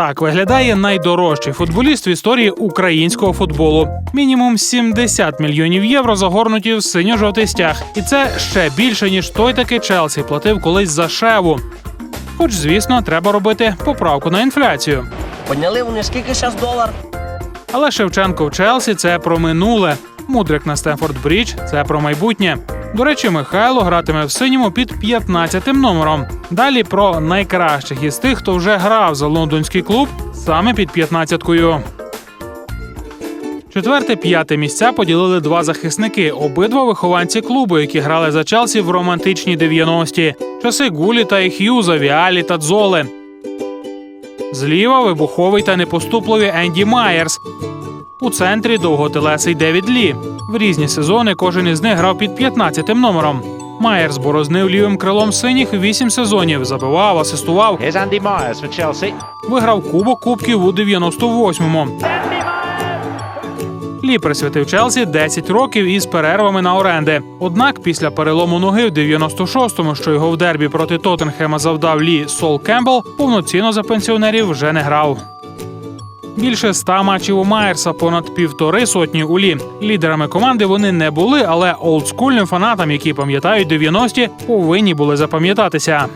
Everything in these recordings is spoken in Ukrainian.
Так виглядає найдорожчий футболіст в історії українського футболу. Мінімум 70 мільйонів євро загорнуті в синьо-жовтий стяг. І це ще більше, ніж той таки Челсі платив колись за шеву. Хоч, звісно, треба робити поправку на інфляцію. Подняли вони скільки зараз долар? Але Шевченко в Челсі це про минуле. Мудрик на Стенфорд Брідж це про майбутнє. До речі, Михайло гратиме в синьому під 15-тим номером. Далі про найкращих із тих, хто вже грав за лондонський клуб саме під 15-кою. Четверте, п'яте місця поділили два захисники, обидва вихованці клубу, які грали за Челсі в романтичні 90-ті. Часи Гулі та Х'юза, Віалі та Дзоли. Зліва вибуховий та непоступливий Енді Майерс. У центрі довготелесий Девід Лі. В різні сезони кожен із них грав під 15-тим номером. Майерс борознив лівим крилом синіх 8 сезонів, забивав, асистував, виграв Кубок Кубків у 98-му. Лі присвятив Челсі 10 років із перервами на оренди. Однак після перелому ноги в 96-му, що його в дербі проти Тоттенхема завдав Лі Сол Кембл, повноцінно за пенсіонерів вже не грав. Більше ста матчів у Майерса, понад півтори сотні у Лі. Лідерами команди вони не були, але олдскульним фанатам, які пам'ятають 90-ті, повинні були запам'ятатися.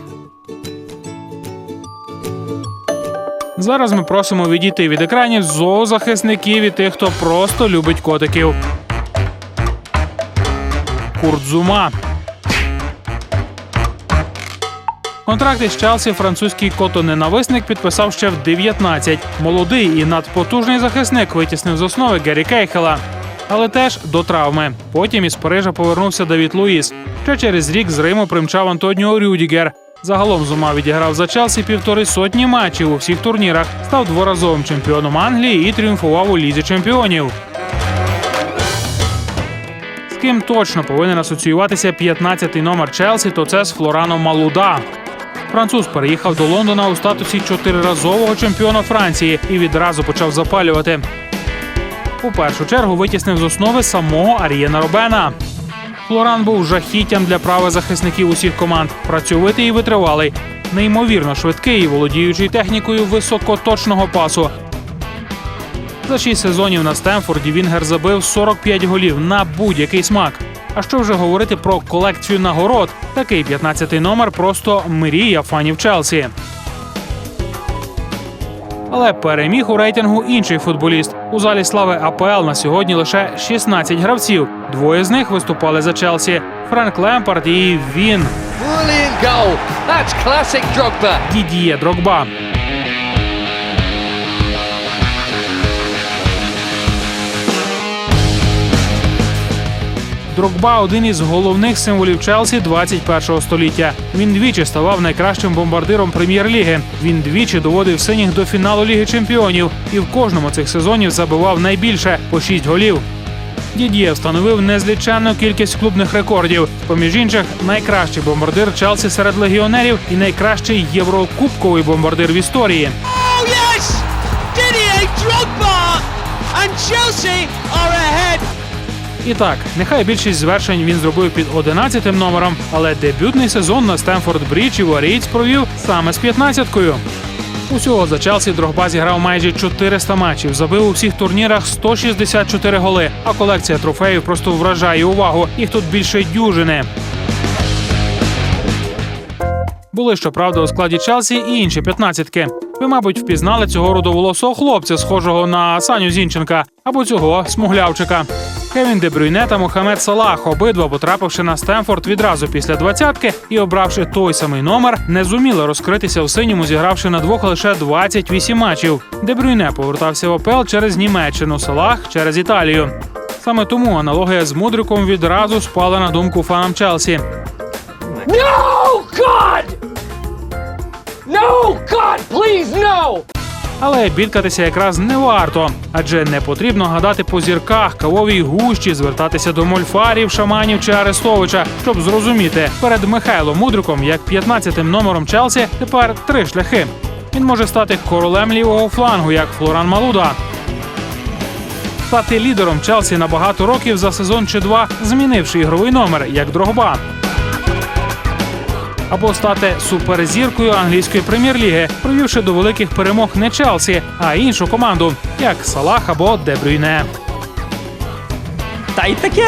Зараз ми просимо відійти від екранів зоозахисників і тих, хто просто любить котиків. Курт Контракт із Челсі французький котоненависник підписав ще в 19. Молодий і надпотужний захисник витіснив з основи Гері Кейхела. Але теж до травми. Потім із Парижа повернувся Давід Луїс. Ще через рік з Риму примчав Антоніо Рюдігер. Загалом Зума відіграв за Челсі півтори сотні матчів у всіх турнірах, став дворазовим чемпіоном Англії і тріумфував у лізі чемпіонів. З ким точно повинен асоціюватися 15-й номер Челсі, то це з Флораном Малуда. Француз переїхав до Лондона у статусі чотириразового чемпіона Франції і відразу почав запалювати. У першу чергу витіснив з основи самого Арієна Робена. Флоран був жахіттям для правих захисників усіх команд, працьовитий і витривалий, неймовірно швидкий і володіючий технікою високоточного пасу. За шість сезонів на Стемфорді Вінгер забив 45 голів на будь-який смак. А що вже говорити про колекцію нагород? Такий 15-й номер просто мрія фанів Челсі. Але переміг у рейтингу інший футболіст. У залі слави АПЛ на сьогодні лише 16 гравців. Двоє з них виступали за Челсі: Френк Лемпард і він. That's classic Drogba. Дідіє Дрогба. Дрогба один із головних символів Челсі 21-го століття. Він двічі ставав найкращим бомбардиром прем'єр-ліги. Він двічі доводив синіх до фіналу Ліги Чемпіонів і в кожному цих сезонів забивав найбільше по 6 голів. Дід'є встановив незліченну кількість клубних рекордів. Поміж інших, найкращий бомбардир Челсі серед легіонерів і найкращий єврокубковий бомбардир в історії. Oh yes! Didier Drogba! And Chelsea are ahead! І так, нехай більшість звершень він зробив під 11-тим номером, але дебютний сезон на Стемфорд Брідж Варієць провів саме з 15-кою. Усього за Челсі Дрогба зіграв майже 400 матчів, забив у всіх турнірах 164 голи. А колекція трофеїв просто вражає увагу. Їх тут більше дюжини. Були, щоправда, у складі Челсі і інші п'ятнадцятки. Ви, мабуть, впізнали цього рудоволосого хлопця, схожого на Саню Зінченка, або цього смуглявчика. Кевін Де Брюйне та Мохамед Салах, обидва потрапивши на Стемфорд відразу після двадцятки і обравши той самий номер, не зуміли розкритися в синьому, зігравши на двох лише 28 матчів. Де Брюйне повертався в ОПЛ через Німеччину, Салах через Італію. Саме тому аналогія з мудриком відразу спала на думку фанам Челсі. No, God! No, God! Але бідкатися якраз не варто, адже не потрібно гадати по зірках, кавовій гущі, звертатися до мольфарів, шаманів чи Арестовича, щоб зрозуміти перед Михайлом Мудриком, як 15-тим номером Челсі, тепер три шляхи. Він може стати королем лівого флангу, як Флоран Малуда. Стати лідером Челсі на багато років за сезон чи два, змінивши ігровий номер, як Дрогба. Або стати суперзіркою англійської прем'єр-ліги, провівши до великих перемог не Челсі, а іншу команду, як Салах або Дебрюйне. Та й таке.